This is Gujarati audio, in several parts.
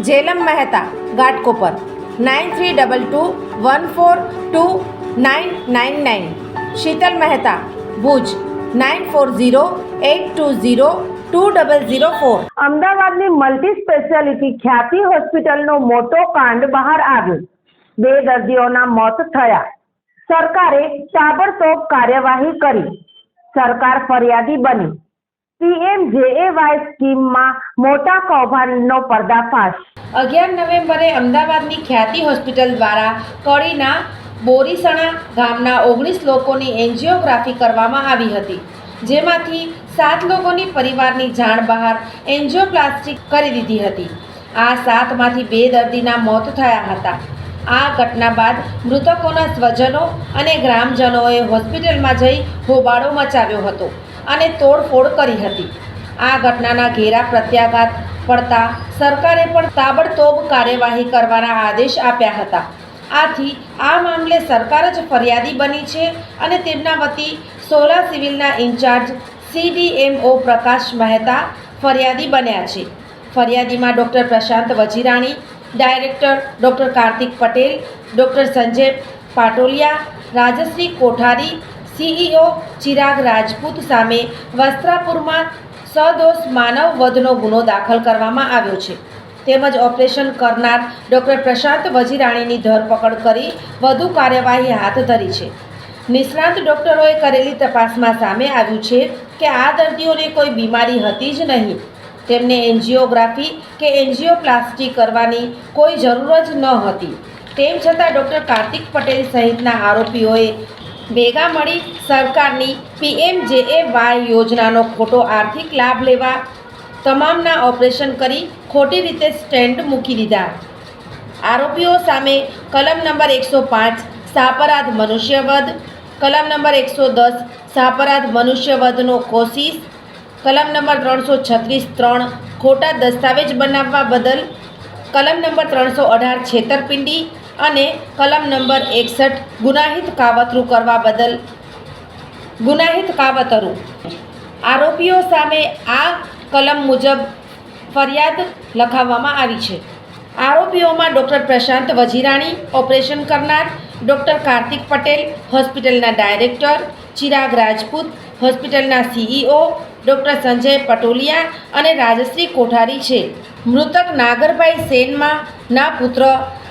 Jhelam Mehta Ghatkopar nine three double two one four two nine nine nine. Sheetal Mehta, Bhuj. Nine four zero eight two zero two double zero four. અમદાવાદની મલ્ટી સ્પેશિયાલિટી ખ્યાતિ હોસ્પિટલનો મોટો કાંડ બહાર આવ્યો. બે દર્દીઓના મોત થયા. સરકારે તાબડતોબ કાર્યવાહી કરી. સરકાર ફરિયાદી બની. પીએમજેએવાય સ્કીમમાં મોટા કૌભાંડનો પર્દાફાશ. અગિયાર નવેમ્બરે અમદાવાદની ખ્યાતિ હોસ્પિટલ દ્વારા કડીના બોરીસણા ગામના ઓગણીસ લોકોની એન્જિયોગ્રાફી કરવામાં આવી હતી, જેમાંથી સાત લોકોની પરિવારની જાણ બહાર એન્જિયોપ્લાસ્ટિક કરી દીધી હતી. આ સાતમાંથી બે દર્દીના મોત થયા હતા. આ ઘટના બાદ મૃતકોના સ્વજનો અને ગ્રામજનોએ હોસ્પિટલમાં જઈ હોબાળો મચાવ્યો હતો. અને તોડફોડ કરી હતી. આ ઘટનાના ઘેરા પ્રત્યાઘાત પડતા સરકારે પણ તાબડતોબ કાર્યવાહી કરવાના આદેશ આપ્યા હતા. આથી આ મામલે સરકાર જ ફરિયાદી બની છે અને તેમના વતી સોલા સિવિલના ઇન્ચાર્જ સીડીએમઓ પ્રકાશ મહેતા ફરિયાદી બન્યા છે. ફરિયાદીમાં doctor Prashant Vajirani, director doctor Kartik Patel, doctor Sanjay Patoliya, Rajshree Kothari CEO Chirag Rajput સામે વસ્ત્રાપુરમાં સદોષ માનવ વધનો ગુનો દાખલ કરવામાં આવ્યો છે. તેમજ ઓપરેશન કરનાર ડૉક્ટર પ્રશાંત વજીરાણીની ધરપકડ કરી વધુ કાર્યવાહી હાથ ધરી છે. નિષ્ણાંત ડૉક્ટરોએ કરેલી તપાસમાં સામે આવ્યું છે કે આ દર્દીઓને કોઈ બીમારી હતી જ નહીં. તેમને એન્જિયોગ્રાફી કે એન્જિયોપ્લાસ્ટી કરવાની કોઈ જરૂર જ ન હતી. તેમ છતાં ડૉક્ટર કાર્તિક પટેલ સહિતના આરોપીઓએ ભેગા મળી સરકારની પીએમજેએવાય યોજનાનો ખોટો આર્થિક લાભ લેવા તમામના ઓપરેશન કરી ખોટી રીતે સ્ટેન્ડ મૂકી દીધા. આરોપીઓ સામે કલમ નંબર એકસો પાંચ સાપરાધ મનુષ્યવધ, કલમ નંબર એકસો દસ સાપરાધ મનુષ્યવધનો કોશિશ, કલમ નંબર ત્રણસો છત્રીસ ત્રણ ખોટા દસ્તાવેજ બનાવવા બદલ, કલમ નંબર ત્રણસો અઢાર છેતરપિંડી અને કલમ નંબર એકસઠ, ગુનાહિત કાવતરું કરવા બદલ ગુનાહિત કાવતરું. આરોપીઓ સામે આ કલમ મુજબ ફરિયાદ લખાવવામાં આવી છે. આરોપીઓમાં ડૉક્ટર પ્રશાંત વજીરાણી, ઓપરેશન કરનાર ડૉક્ટર કાર્તિક પટેલ, હોસ્પિટલના ડાયરેક્ટર ચિરાગ રાજપૂત, હોસ્પિટલના સીઈઓ ડૉક્ટર સંજય પટોલિયા અને રાજશ્રી કોઠારી છે. મૃતક નાગરભાઈ સેનમાં ના પુત્ર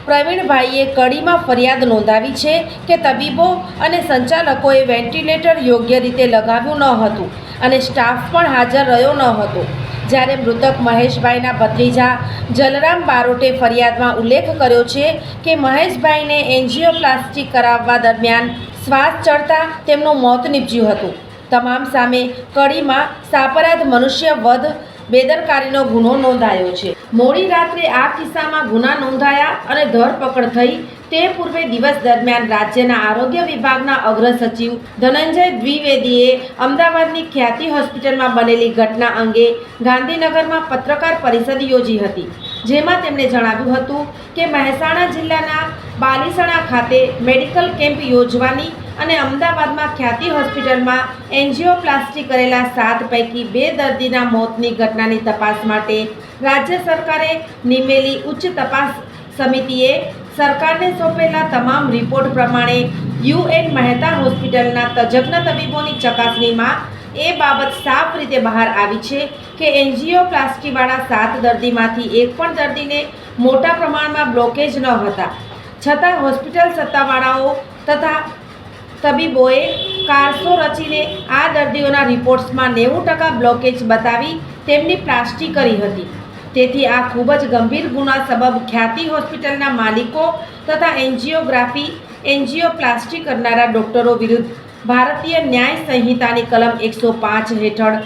પ્રવીણભાઈએ કડીમાં ફરિયાદ નોંધાવી છે કે તબીબો અને સંચાલકોએ વેન્ટિલેટર યોગ્ય રીતે લગાવ્યું ન હતું અને સ્ટાફ પણ હાજર રહ્યો ન હતો. જ્યારે મૃતક મહેશભાઈના ભત્રીજા જલરામ બારોટે ફરિયાદમાં ઉલ્લેખ કર્યો છે કે મહેશભાઈને એન્જિયોપ્લાસ્ટી કરાવવા દરમિયાન શ્વાસ ચડતા તેમનું મોત નીપજ્યું હતું. તમામ સામે કડીમાં સાપરાધ મનુષ્ય વધ બેદરકારીનો ગુનો નોંધાયો છે. મોડી રાત્રે આ કિસ્સામાં ગુના નોંધાયા અને ધરપકડ થઈ તે પૂર્વે દિવસ દરમિયાન રાજ્યના આરોગ્ય વિભાગના અગ્ર સચિવ ધનંજય દ્વિવેદીએ અમદાવાદની ખ્યાતિ હોસ્પિટલમાં બનેલી ઘટના અંગે ગાંધીનગરમાં પત્રકાર પરિષદ યોજી હતી. જેમાં તેમણે જણાવ્યું હતું કે મહેસાણા જિલ્લાના બાલીસણા ખાતે મેડિકલ કેમ્પ યોજવાની અને અમદાવાદમાં ખ્યાતિ હોસ્પિટલમાં એન્જિયોપ્લાસ્ટી કરેલા સાત પૈકી બે દર્દીના મોતની ઘટનાની તપાસ માટે રાજ્ય સરકારે નિમેલી ઉચ્ચ તપાસ સમિતિએ સરકારને સોંપેલા તમામ રિપોર્ટ પ્રમાણે યુએન મહેતા હોસ્પિટલના તજજ્ઞ તબીબોની ચકાસણીમાં એ બાબત સાફ રીતે બહાર આવી છે કે એન્જિયોપ્લાસ્ટીવાળા સાત દર્દીમાંથી એક પણ દર્દીને મોટા પ્રમાણમાં બ્લોકેજ ન હતા. છતાં હોસ્પિટલ સત્તાવાળાઓ તથા તબીબોએ કારસો રચીને આ દર્દીઓના રિપોર્ટ્સમાં નેવું ટકા બ્લોકેજ બતાવી તેમની પ્લાસ્ટી કરી હતી. તેથી આ ખૂબ જ ગંભીર ગુના સબબ ખ્યાતિ હોસ્પિટલના માલિકો તથા એન્જિયોગ્રાફી એન્જિયોપ્લાસ્ટી કરનારા ડૉક્ટરો વિરુદ્ધ ભારતીય ન્યાય સંહિતાની કલમ એકસો પાંચ હેઠળ.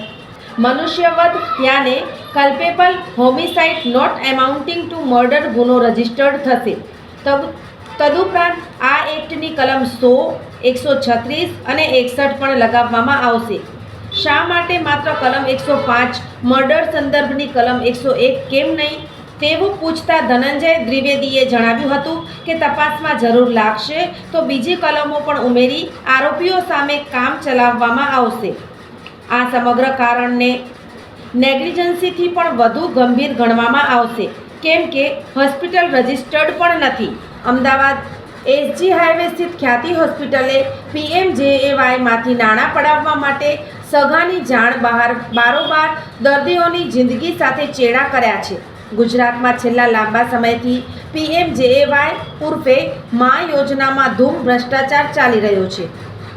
મનુષ્યવધ ત્યાંને culpable homicide not amounting to murder ગુનો રજિસ્ટર્ડ થશે. તદ- તદુપરાંત આ એક્ટની કલમ સો, એકસો છત્રીસ અને એકસઠ પણ લગાવવામાં આવશે. શા માટે માત્ર કલમ એકસો પાંચ મર્ડર સંદર્ભની કલમ એકસો એક કેમ નહીં? તેવું પૂછતા ધનંજય દ્વિવેદીએ જણાવ્યું હતું કે તપાસમાં જરૂર લાગશે તો બીજી કલમો પણ ઉમેરી આરોપીઓ સામે કામ ચલાવવામાં આવશે. આ સમગ્ર કારણને નેગ્લિજન્સીથી પણ વધુ ગંભીર ગણવામાં આવશે. કેમ કે હોસ્પિટલ રજિસ્ટર્ડ પણ નથી. અમદાવાદ એસજી હાઈવે સ્થિત ખ્યાતિ હોસ્પિટલે પીએમજેએવાયમાંથી નાણાં પડાવવા માટે સગાની જાણ બહાર, બારોબાર દર્દીઓની જિંદગી સાથે ચેડા કર્યા છે. ગુજરાતમાં છેલ્લા લાંબા સમયથી પીએમ જેએવાય ઉર્ફે મા યોજનામાં ધૂમ ભ્રષ્ટાચાર ચાલી રહ્યો છે,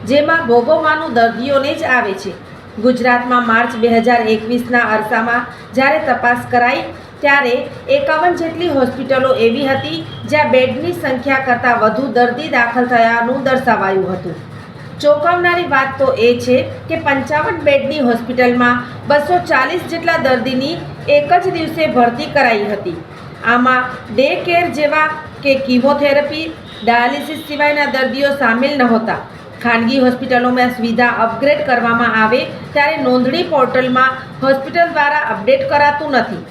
જેમાં ભોગવવાનું દર્દીઓને જ આવે છે. ગુજરાતમાં માર્ચ બે હજાર એકવીસના અરસામાં જ્યારે તપાસ કરાઈ, ત્યારે એકાવન જેટલી હોસ્પિટલો એવી હતી જ્યાં બેડની સંખ્યા કરતાં વધુ દર્દી દાખલ થયાનું દર્શાવાયું હતું. ચોંકાવનારી વાત તો એ છે કે પંચાવન બેડની હોસ્પિટલમાં બસો ચાલીસ જેટલા દર્દીની એક જ દિવસે ભરતી કરાઈ હતી. આમાં ડે કેર જેવા કે કીમોથેરપી, ડાયાલિસિસ સિવાયના દર્દીઓ સામેલ નહોતા. ખાનગી હોસ્પિટલોમાં સુવિધા અપગ્રેડ કરવામાં આવે ત્યારે નોંધણી પોર્ટલમાં હોસ્પિટલ દ્વારા અપડેટ કરાતું નથી.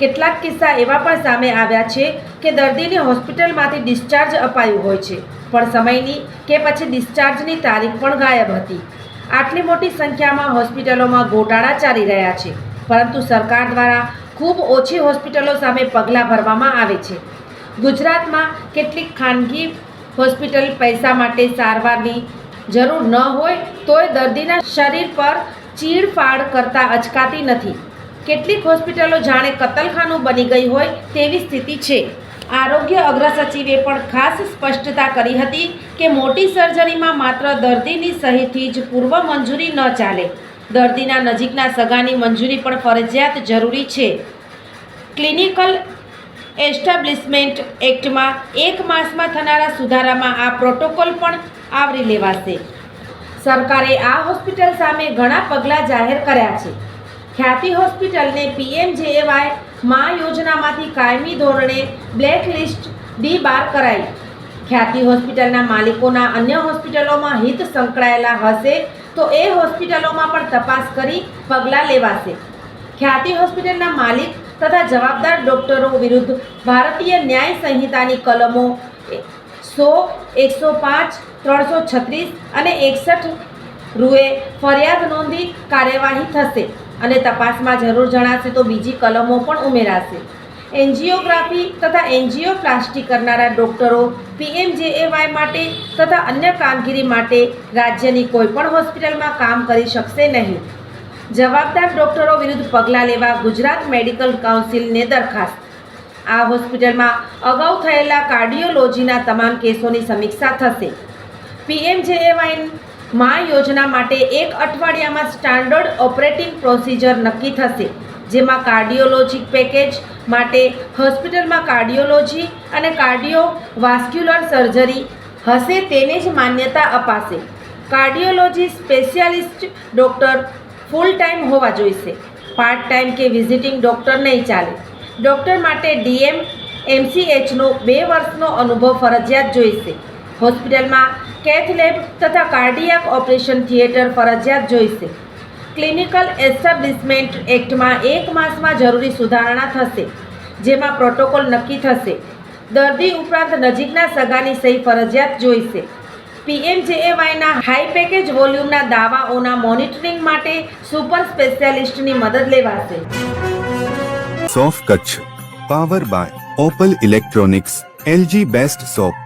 કેટલાક કિસ્સા એવા પણ સામે આવ્યા છે કે દર્દીને હોસ્પિટલમાંથી ડિસ્ચાર્જ અપાયું હોય છે, પણ સમયની કે પછી ડિસ્ચાર્જની તારીખ પણ ગાયબ હતી. આટલી મોટી સંખ્યામાં હોસ્પિટલોમાં ગોટાળા ચાલી રહ્યા છે, પરંતુ સરકાર દ્વારા ખૂબ ઓછી હોસ્પિટલો સામે પગલાં ભરવામાં આવે છે. ગુજરાતમાં કેટલીક ખાનગી હોસ્પિટલ પૈસા માટે સારવારની જરૂર ન હોય તોય દર્દીના શરીર પર ચીડફાડ કરતા અચકાતી નથી. કેટલીક હોસ્પિટલો જાણે કતલખાનું બની ગઈ હોય તેવી સ્થિતિ છે. આરોગ્ય અગ્રસચિવે પણ ખાસ સ્પષ્ટતા કરી હતી કે મોટી સર્જરીમાં માત્ર દર્દીની સહીથી જ પૂર્વ મંજૂરી ન ચાલે. દર્દીના નજીકના સગાની મંજૂરી પણ ફરજિયાત જરૂરી છે. ક્લિનિકલ એસ્ટાબ્લિશમેન્ટ એક્ટમાં એક માસમાં થનારા સુધારામાં આ પ્રોટોકોલ પણ આવરી લેવાશે. સરકારે આ હોસ્પિટલ સામે ઘણા પગલાં જાહેર કર્યા છે. ખ્યાતિ હોસ્પિટલને પીએમજેએવાય મા યોજનામાંથી કાયમી ધોરણે બ્લેકલિસ્ટ ડી બાર કરાઈ. ખ્યાતિ હોસ્પિટલના માલિકોના અન્ય હોસ્પિટલોમાં હિત સંકળાયેલા હશે તો એ હોસ્પિટલોમાં પણ તપાસ કરી પગલાં લેવાશે. ખ્યાતિ હોસ્પિટલના માલિક તથા જવાબદાર ડોક્ટરો વિરુદ્ધ ભારતીય ન્યાય સંહિતાની કલમો સો, એકસો પાંચ, ત્રણસો છત્રીસ અને એકસઠ રૂએ ફરિયાદ નોંધી કાર્યવાહી થશે. અને તપાસમાં જરૂર જણાશે તો બીજી કલમો પણ ઉમેરાશે. એન્જિયોગ્રાફી તથા એન્જિયોપ્લાસ્ટી કરનારા ડોક્ટરો, પીએમજેએવાય માટે તથા અન્ય કામગીરી માટે રાજ્યની કોઈપણ હોસ્પિટલમાં કામ કરી શકશે નહીં. જવાબદાર ડોક્ટરો વિરુદ્ધ પગલાં લેવા ગુજરાત મેડિકલ કાઉન્સિલને દરખાસ્ત. આ હોસ્પિટલમાં અગાઉ થયેલા કાર્ડિયોલોજીના તમામ કેસોની સમીક્ષા થશે. પીએમજેએવાય મા યોજના માટે એક અઠવાડિયામાં સ્ટાન્ડર્ડ ઓપરેટિંગ પ્રોસિજર નક્કી થશે, જેમાં કાર્ડિયોલોજી પેકેજ માટે હોસ્પિટલમાં કાર્ડિયોલોજી અને કાર્ડિયો વાસ્ક્યુલર સર્જરી હશે તેને જ માન્યતા અપાશે. Cardiology specialist doctor full time હોવા જોઈશે, પાર્ટ ટાઈમ કે વિઝિટિંગ ડૉક્ટર નહીં ચાલે. ડૉક્ટર માટે ડીએમ, એમસીએચનો બે વર્ષનો અનુભવ ફરજિયાત જોઈશે. હોસ્પિટલમાં કેથ લેબ તથા કાર્ડિયાક ઓપરેશન થિયેટર ફરજિયાત જોઈશે. ક્લિનિકલ એસ્ટાબ્લિશમેન્ટ એક્ટમાં એક માસમાં જરૂરી સુધારણા થશે, જેમાં પ્રોટોકોલ નક્કી થશે. દર્દી ઉપરાંત નજીકના સગાની સહી ફરજિયાત જોઈશે. પીએમજેએવાયના હાઈ પેકેજ વોલ્યુમના દાવાઓના મોનિટરિંગ માટે સુપર સ્પેશિયાલિસ્ટની મદદ લેવાશે. સોફ Kutch, power by Opal electronics, LG best shop